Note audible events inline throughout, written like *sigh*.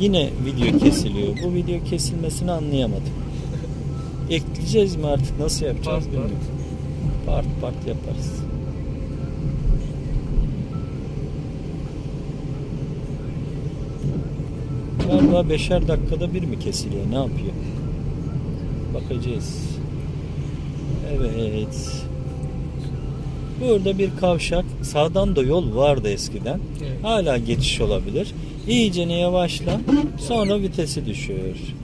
yine video kesiliyor. Bu video kesilmesini anlayamadım. Ekleyeceğiz mi artık nasıl yapacağız Part part. bilmiyorum. Part part yaparız. Galiba beşer dakikada bir mi kesiliyor? Ne yapıyor? Bakacağız. Evet. Burada bir kavşak. Sağdan da yol vardı eskiden. Evet. Hala geçiş olabilir. İyice yavaşla. Sonra vitesi düşür.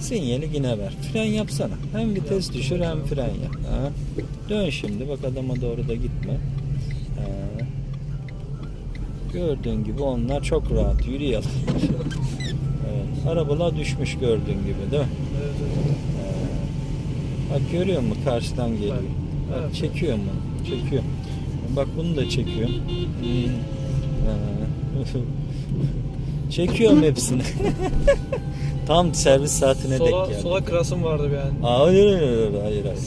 Sinyali yine ver. Fren yapsana. Hem vites düşür hem fren yap. Ha. Dön şimdi. Bak adama doğru da gitme. Ha. Gördüğün gibi onlar çok rahat yürüyorlar. *laughs* evet. Arabalar düşmüş gördüğün gibi değil mi? Evet, evet. Bak görüyor musun karşıdan geliyor. Evet. Çekiyor mu? Çekiyor. Bak bunu da çekiyor. Hmm. Ee, *laughs* Çekiyorum hepsini. *laughs* Tam servis saatine sola, denk geldi. sola krasım vardı bir an. Hayır hayır hayır hayır.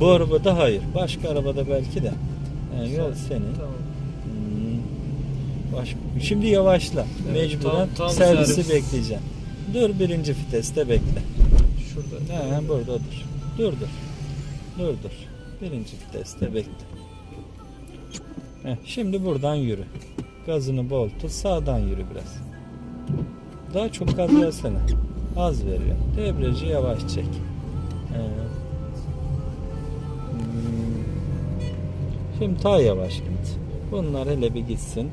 Bu arabada hayır. Başka arabada belki de. Yani yol senin. Tamam. Hmm. Başka. Şimdi yavaşla. Evet, Mecburen tam- tam servisi servis. bekleyeceğim. Dur birinci viteste bekle. Şurada. Ha, burada dur. Dur dur. Dur dur. Birinci viteste bekle. Heh, şimdi buradan yürü. Gazını bol tut. Sağdan yürü biraz. Daha çok gaz versene. Az veriyor. Debriyajı yavaş çek. Ee, hmm. Şimdi daha yavaş git. Bunlar hele bir gitsin.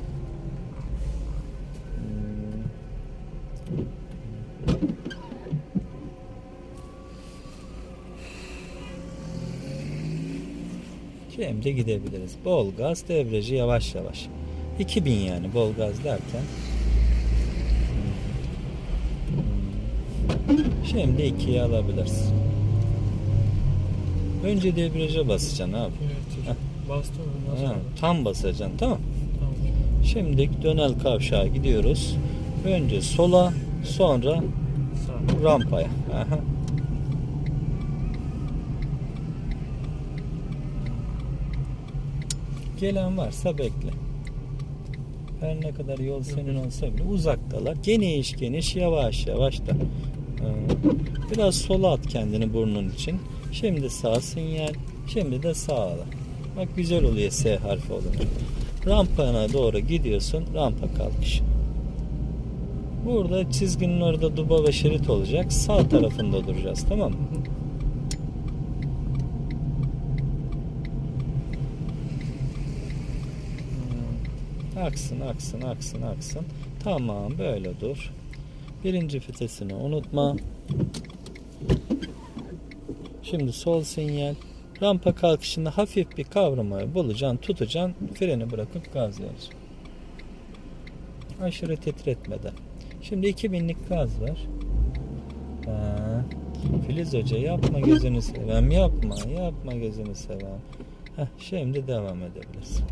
Şimdi gidebiliriz. Bol gaz devreci yavaş yavaş. 2000 yani bol gaz derken. Şimdi 2'ye alabiliriz. Önce debriyaja basacaksın abi. Evet. Bastım Ha, tam basacaksın tamam. Tamam. Şimdi dönel kavşağa gidiyoruz. Önce sola sonra rampaya. Aha. Gelen varsa bekle. Her ne kadar yol senin olsa bile uzaktalar. Geniş geniş yavaş yavaş da. Ee, Biraz sola at kendini burnun için. Şimdi sağ sinyal. Şimdi de sağa. Bak güzel oluyor S harfi olunca. Rampana doğru gidiyorsun. Rampa kalkış. Burada çizginin orada duba ve şerit olacak. Sağ tarafında duracağız tamam mı? Hmm. Aksın aksın aksın aksın. Tamam böyle dur. Birinci fitesini unutma. Şimdi sol sinyal. Rampa kalkışında hafif bir kavramayı bulacaksın, tutacaksın, freni bırakıp gaz vereceksin. Aşırı titretmeden. Şimdi 2000'lik gaz var. Ha. Filiz Hoca yapma gözünü seveyim, yapma, yapma gözünü seveyim. Heh, şimdi devam edebilirsin.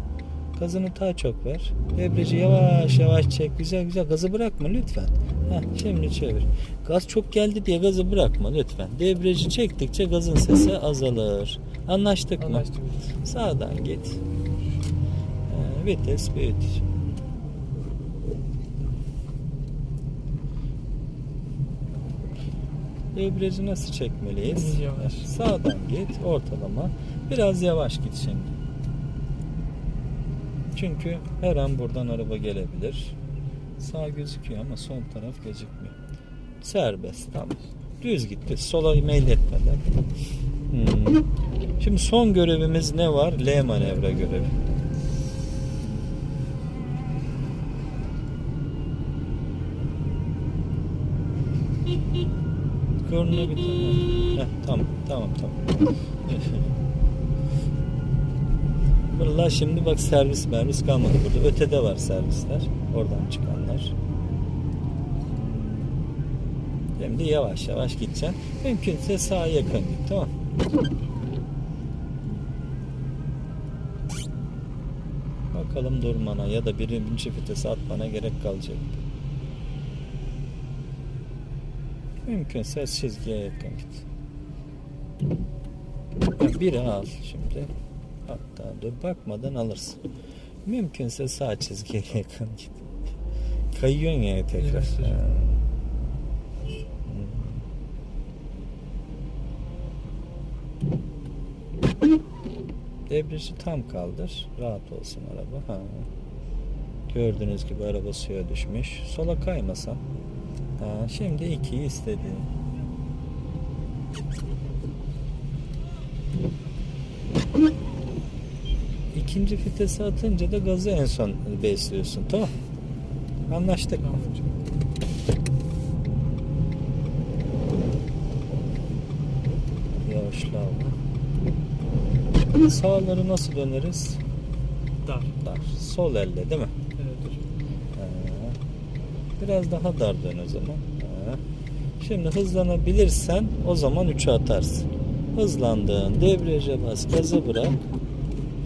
Gazını daha çok ver. Debriyajı yavaş yavaş çek. Güzel güzel. Gazı bırakma lütfen. Heh, şimdi çevir. Gaz çok geldi diye gazı bırakma lütfen. Debriyajı çektikçe gazın sesi azalır. Anlaştık mı? Anlaştık. Sağdan git. Ee, vites büyüt. Debriyajı nasıl çekmeliyiz? Yavaş. Sağdan git ortalama. Biraz yavaş git şimdi. Çünkü her an buradan araba gelebilir. Sağ gözüküyor ama sol taraf gözükmüyor. Serbest tamam. Düz gitti. Sola meyletmeden. Hmm. Şimdi son görevimiz ne var? L manevra görevi. Bir tane. Heh, tamam, tamam, tamam. *laughs* Valla şimdi bak servis mervis kalmadı burada. Ötede var servisler. Oradan çıkanlar. Şimdi yavaş yavaş gideceksin. Mümkünse sağa yakın git tamam Bakalım durmana ya da birinci vitesi atmana gerek kalacak. Mümkünse çizgiye yakın git. Ha, Biri al şimdi. Hatta dur bakmadan alırsın. Mümkünse sağ çizgiye *laughs* yakın git. Kayıyorsun ya tekrar. Evet. Ha. Debriyajı tam kaldır. Rahat olsun araba. Ha. Gördüğünüz gibi araba suya düşmüş. Sola kaymasam. Ha, şimdi ikiyi istediğim. İkinci vitesi atınca da gazı en son besliyorsun. Tamam. Anlaştık? Tamam hocam. Yavaşla abla. Sağları nasıl döneriz? Dar. Dar. Sol elle değil mi? Evet hocam. Ha. Biraz daha dar dön o zaman. Ha. Şimdi hızlanabilirsen o zaman 3'e atarsın. Hızlandığın debriyaja bas, gazı bırak.